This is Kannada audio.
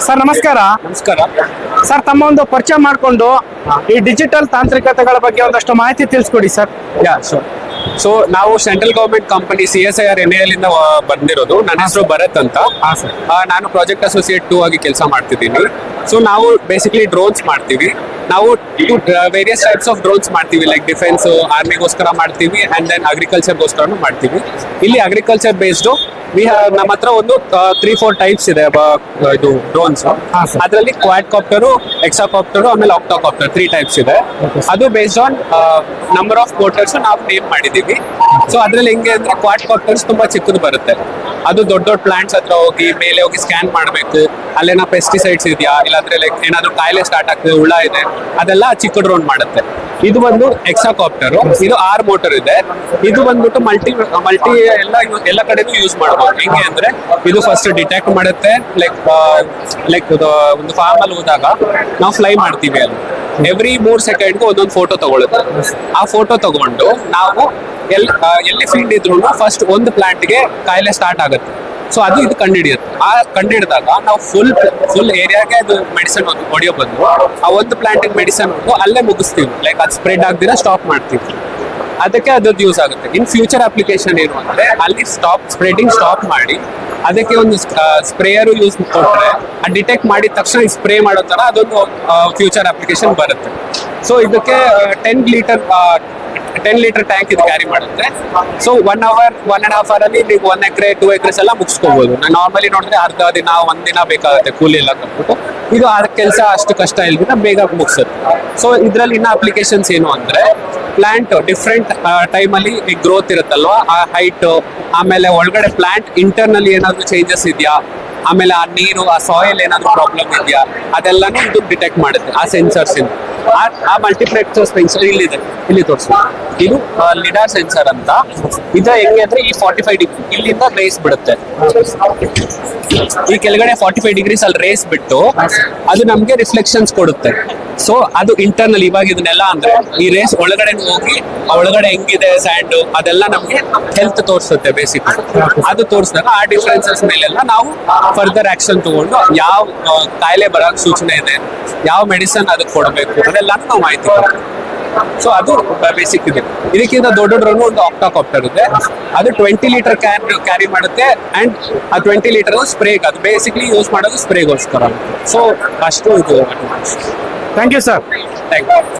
ಸರ್ ನಮಸ್ಕಾರ. ನಮಸ್ಕಾರ. ಸರ್ ತಮ್ಮ ಒಂದು ಪರಿಚಯ ಮಾಡಿಕೊಂಡು ಈ ಡಿಜಿಟಲ್ ತಾಂತ್ರಿಕತೆಗಳ ಬಗ್ಗೆ ಒಂದಷ್ಟು ಮಾಹಿತಿ ತಿಳಿಸ್ಕೊಡಿ ಸರ್. ಯಾ ಶೋರ್ ಸೊ ನಾವು central government company C S I R N ಇಂದ ಆ, ಬಂದಿರೋದು. ನನ್ನ ಹೆಸರು ಭರತ್ ಅಂತ. ನಾನು ಪ್ರಾಜೆಕ್ಟ್ ಅಸೋಸಿಯೇಟ್ ಟೂ ಆಗಿ ಕೆಲಸ ಮಾಡ್ತಿದ್ದೀನಿ. ಸೊ ನಾವು ಬೇಸಿಕಲಿ ಡ್ರೋನ್ಸ್ ಮಾಡ್ತೀವಿ. ನಾವು ವೇರಿಯಸ್ ಟೈಪ್ಸ್ ಆಫ್ ಡ್ರೋನ್ಸ್ ಮಾಡ್ತೀವಿ ಲೈಕ್ ಡಿಫೆನ್ಸ್ ಆರ್ಮಿಗೋಸ್ಕರ ಮಾಡ್ತೀವಿ ಅಂಡ್ ದೆನ್ ಅಗ್ರಿಕಲ್ಚರ್ಗೋಸ್ಕರನು ಮಾಡ್ತೀವಿ. ಇಲ್ಲಿ ಅಗ್ರಿಕಲ್ಚರ್ ಬೇಸ್ಡು ವಿ ನಮ್ಮ ಹತ್ರ ಒಂದು ತ್ರೀ ಫೋರ್ ಟೈಪ್ಸ್ ಇದೆ ಇದು ಡ್ರೋನ್ಸ್. ಅದರಲ್ಲಿ ಕ್ವಾಡ್ ಕಾಪ್ಟರು ಎಕ್ಸಾಕಾಪ್ಟರು ಆಮೇಲೆ ಆಕ್ಟಾಕಾಪ್ಟರ್ ತ್ರೀ ಟೈಪ್ಸ್ ಇದೆ. ಅದು based on number of motors ನಾವು ನೇಮ್ ಮಾಡಿದೀವಿ ಸೊ ಅದ್ರಲ್ಲಿ ಹೆಂಗೆ ಅಂದ್ರೆ ಕ್ವಾಟ್ ಕಾಪ್ಟರ್ಸ್ ತುಂಬಾ ಚಿಕ್ಕದು ಬರುತ್ತೆ. ಅದು ದೊಡ್ಡ ದೊಡ್ಡ ಪ್ಲಾಂಟ್ಸ್ ಹತ್ರ ಹೋಗಿ ಮೇಲೆ ಹೋಗಿ ಸ್ಕ್ಯಾನ್ ಮಾಡಬೇಕು. ಅಲ್ಲೇನ ಪೆಸ್ಟಿಸೈಡ್ಸ್ ಇದೆಯಾ? ಇಲ್ಲಾಂದ್ರೆ ಲೈಕ್ ಏನಾದ್ರು ಕಾಯಿಲೆ ಸ್ಟಾರ್ಟ್ ಆಗ್ತದೆ, ಹುಳ ಇದೆ, ಅದೆಲ್ಲ ಚಿಕ್ಕ ಡ್ರೋನ್ ಮಾಡುತ್ತೆ. ಇದು ಬಂದು ಎಕ್ಸಾಕಾಪ್ಟರ್ ಇದು ಆರ್ ಮೋಟರ್ ಇದೆ. ಇದು ಬಂದ್ಬಿಟ್ಟು ಮಲ್ಟಿ ಮಲ್ಟಿ ಎಲ್ಲ ಎಲ್ಲ ಕಡೆನೂ ಯೂಸ್ ಮಾಡಬಹುದು ಹೆಂಗೆ ಅಂದ್ರೆ ಇದು ಫಸ್ಟ್ ಡಿಟೆಕ್ಟ್ ಮಾಡುತ್ತೆ. ಲೈಕ್ ಲೈಕ್ ಒಂದು ಫಾರ್ಮ್ ಅಲ್ಲಿ ಹೋದಾಗ ನಾವು ಫ್ಲೈ ಮಾಡ್ತೀವಿ ಅಲ್ಲಿ. ಎವ್ರಿ ಮೂರ್ ಸೆಕೆಂಡ್ಗೆ ಒಂದೊಂದು ಫೋಟೋ ತಗೊಳುತ್ತೆ ಆ ಫೋಟೋ ತಗೊಂಡು ನಾವು ಎಲ್ ಎಲ್ಲಿ ಫೀಲ್ಡ್ ಇದ್ರು ಫಸ್ಟ್ ಒಂದು ಪ್ಲಾಂಟ್ಗೆ ಕಾಯಿಲೆ ಸ್ಟಾರ್ಟ್ ಆಗುತ್ತೆ. ಸೊ ಅದು ಇದು ಕಂಡುಹಿಡಿಯುತ್ತೆ. ಆ ಕಂಡುಹಿಡಿದಾಗ ನಾವು ಫುಲ್ ಫುಲ್ ಏರಿಯಾಗೆ ಅದು ಮೆಡಿಸಿನ್ ಹೊಡೆಯೋ ಬಂದು ಆ ಒಂದು ಪ್ಲಾಂಟಿಗೆ ಮೆಡಿಸಿನ್ ಹೊಡೆದು ಅಲ್ಲೇ ಮುಗಿಸ್ತೀವಿ. ಲೈಕ್ ಅದು ಸ್ಪ್ರೆಡ್ ಆಗ್ದಿರ ಸ್ಟಾಪ್ ಮಾಡ್ತೀವಿ. ಅದಕ್ಕೆ ಅದ್ರದ್ದು ಯೂಸ್ ಆಗುತ್ತೆ. ಇನ್ ಫ್ಯೂಚರ್ ಅಪ್ಲಿಕೇಶನ್ ಏನು ಅಂದ್ರೆ ಅಲ್ಲಿ ಸ್ಟಾಪ್ ಸ್ಪ್ರೆಡಿಂಗ್ ಸ್ಟಾಪ್ ಮಾಡಿ, ಅದಕ್ಕೆ ಒಂದು ಸ್ಪ್ರೇಯರು ಯೂಸ್ ಕೊಟ್ಟರೆ ಆ ಡಿಟೆಕ್ಟ್ ಮಾಡಿದ ತಕ್ಷಣ ಸ್ಪ್ರೇ ಮಾಡೋ ತರ ಅದೊಂದು ಫ್ಯೂಚರ್ ಅಪ್ಲಿಕೇಶನ್ ಬರುತ್ತೆ. ಸೊ ಇದಕ್ಕೆ ten litre ten litre tank ಇದು ಕ್ಯಾರಿ ಮಾಡುತ್ತೆ. So one hour one and half hour ಅಲ್ಲಿ ನೀವು ಒನ್ ಎಕರೆ ಟೂ ಎಕ್ರೆಸ್ ಎಲ್ಲ ಮುಗಿಸ್ಕೋಬಹುದು ನಾರ್ಮಲಿ ನೋಡಿದ್ರೆ ಅರ್ಧ ದಿನ, ಒಂದ್ ದಿನ ಬೇಕಾಗುತ್ತೆ, ಕೂಲಿ ಎಲ್ಲ ಕಟ್ಬಿಟ್ಟು. ಇದು ಆ ಕೆಲಸ ಅಷ್ಟು ಕಷ್ಟ ಇಲ್ಲದಿಂದ ಬೇಗ ಮುಗಿಸುತ್ತೆ. ಸೊ ಇದರಲ್ಲಿ ಇನ್ನ ಅಪ್ಲಿಕೇಶನ್ಸ್ ಏನು ಅಂದ್ರೆ ಪ್ಲಾಂಟ್ ಡಿಫ್ರೆಂಟ್ ಟೈಮಲ್ಲಿ ಗ್ರೋತ್ ಇರುತ್ತಲ್ವಾ? ಆ ಹೈಟ್ ಆಮೇಲೆ ಒಳಗಡೆ ಪ್ಲಾಂಟ್ ಇಂಟರ್ನಲ್ಲಿ ಏನಾದರೂ ಚೇಂಜಸ್ ಇದೆಯಾ? ಆಮೇಲೆ ಆ ನೀರು, ಆ ಸಾಯಿಲ್ ಏನಾದರೂ ಪ್ರಾಬ್ಲಮ್ ಇದೆಯಾ? ಅದೆಲ್ಲಾನು ಇದು ಡಿಟೆಕ್ಟ್ ಮಾಡುತ್ತೆ, ಆ ಸೆನ್ಸರ್ಸ್ ಇಂದ. ಆ- ಆ ಮಲ್ಟಿಪ್ಲೆಕ್ಸರ್ ಸೆನ್ಸರ್ ಇಲ್ಲಿದೆ. ಇಲ್ಲಿ ತೋರಿಸಿ. ಇದು ಲಿಡಾರ್ ಸೆನ್ಸರ್ ಅಂತ. ಇದ ಹೆಂಗೆ ಅಂದ್ರೆ ಈ ಫಾರ್ಟಿ ಫೈವ್ ಡಿಗ್ರಿ ಇಲ್ಲಿಂದ ರೇಸ್ ಬಿಡುತ್ತೆ. ಈ ಕೆಳಗಡೆ ಫಾರ್ಟಿ ಫೈವ್ ಡಿಗ್ರೀಸ್ ಅಲ್ಲಿ ರೇಸ್ ಬಿಟ್ಟು, ಅದು ನಮ್ಗೆ ರಿಫ್ಲೆಕ್ಷನ್ಸ್ ಕೊಡುತ್ತೆ. ಸೊ ಅದು ಇಂಟರ್ನಲ್ ಇವಾಗ ಇದನ್ನೆಲ್ಲ ಅಂದ್ರೆ ಈ ರೇಸ್ ಒಳಗಡೆ ಹೋಗಿ ಒಳಗಡೆ ಹೆಂಗಿದೆ ಸ್ಯಾಂಡ್ ಅದೆಲ್ಲ ನಮ್ಗೆ ಹೆಲ್ತ್ ತೋರಿಸುತ್ತೆ ಬೇಸಿಕ್ ಅದು ತೋರಿಸಿದಾಗ ಆ ಡಿಫ್ರೆನ್ಸಸ್ ಮೇಲೆಲ್ಲ ನಾವು ಫರ್ದರ್ ಆಕ್ಷನ್ ತಗೊಂಡು ಯಾವ ಕಾಯಿಲೆ ಬರೋಕ್ ಸೂಚನೆ ಇದೆ, ಯಾವ ಮೆಡಿಸನ್ ಅದಕ್ಕೆ ಕೊಡಬೇಕು ಅದೆಲ್ಲ ನಾವು ಮಾಹಿತಿ ಸೊ ಅದು ಬೇಸಿಕ್ ಇದೆ. ಇದಕ್ಕಿಂತ ದೊಡ್ಡ ಡ್ರೋನು ಒಂದು ಆಕ್ಟಾಕಾಪ್ಟರ್ ಇದೆ. ಅದು ಟ್ವೆಂಟಿ ಲೀಟರ್ ಕ್ಯಾನ್ ಕ್ಯಾರಿ ಮಾಡುತ್ತೆ ಅಂಡ್ ಆ ಟ್ವೆಂಟಿ ಲೀಟರ್ ಸ್ಪ್ರೇಗ್ ಅದು ಬೇಸಿಕ್ಲಿ ಯೂಸ್ ಮಾಡೋದು ಸ್ಪ್ರೇಗೋಸ್ಕರ ಸೊ ಅಷ್ಟು ಇದು. Thank you sir thank you